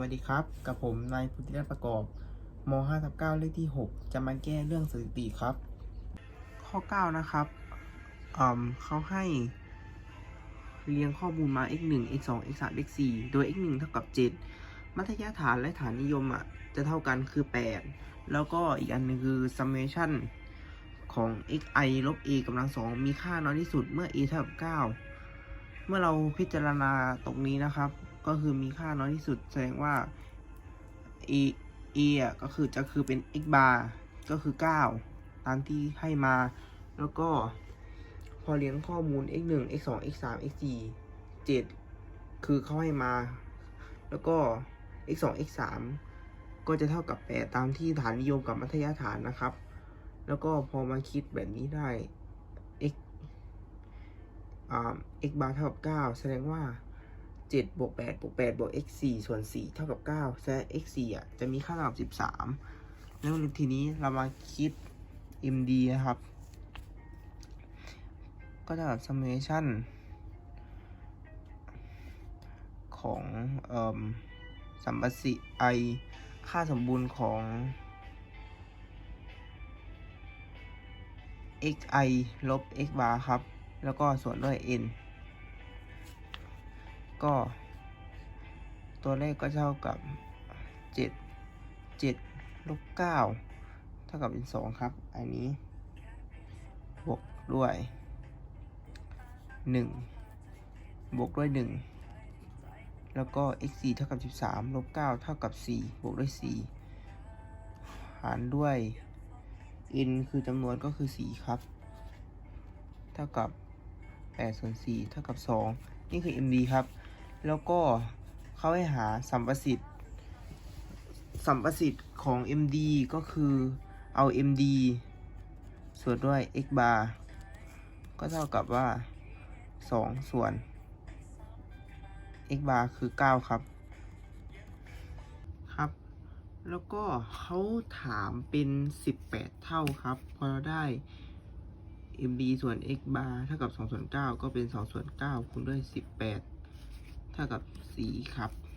วัสดีครับ กับผมนายพุทธิรัตน์ประกอบม5ทับ9เลขที่ 6 จะมาแก้เรื่องสถิติครับ ข้อ 9 นะครับอืมเขาให้เรียงข้อมูลมา x 1 x 2 x 3 x 4โดย x 1เท่ากับ 7 มัธยฐานและฐานนิยมอะจะเท่ากันคือ 8 แล้วก็อีกอันนึงคือ summation ของ xi ลบ a กำลังสองมีค่าน้อยที่สุดเมื่อ a เท่ากับ 9 เมื่อเราพิจารณาตรงนี้นะครับ ก็คือมีค่าน้อยที่สุด แสดงว่า a a อะก็คือจะคือเป็น x bar ก็คือ 9 ตามที่ให้มา แล้วก็พอเรียงข้อมูล x 1 x 2 x 3 x 4 7 คือเขาให้มา แล้วก็ x 2 x 3ก็จะเท่ากับ 8 ตามที่ฐานนิยมกับมัธยฐานนะครับ แล้วก็พอมาคิดแบบนี้ได้ x อ่า x bar เท่ากับ 9 แสดงว่า 7บวก8บวก8บวก x 4ส่วน 4 เท่ากับ 9 แสดง x 4อะ จะมีค่าเท่ากับ 13 แล้วทีนี้เรามาคิด md นะครับ ก็จะแบบ summation ของออสัมประสิ i ค่าสมบูรณ์ของ xi ลบ x bar ครับ แล้วก็ส่วนด้วย n ก็ ตัวเลขก็เท่ากับ 7 7ลบ9เท่ากับเป็น 2 ครับ อันนี้ บวกด้วย 1 บวกด้วย 1 แล้วก็ x 4เท่ากับ 13ลบ9เท่ากับ 4 บวกด้วย 4 หารด้วย n คือจำนวนก็คือ 4 ครับ เท่ากับ8ส่วน4เท่ากับ 2 นี่คือ md ครับ แล้วก็เขาให้หาสัมประสิทธิ์ สัมประสิทธิ์ของ md ก็คือเอา md ส่วนด้วย x bar ก็เท่ากับว่า 2 ส่วน x bar คือ 9 ครับ ครับ แล้วก็เขาถามเป็น 18 เท่าครับ พอเราได้ md ส่วน x bar เท่ากับ 2 ส่วน 9 ก็เป็น 2 ส่วน 9 คูณด้วย 18 เท่ากับ4ครับ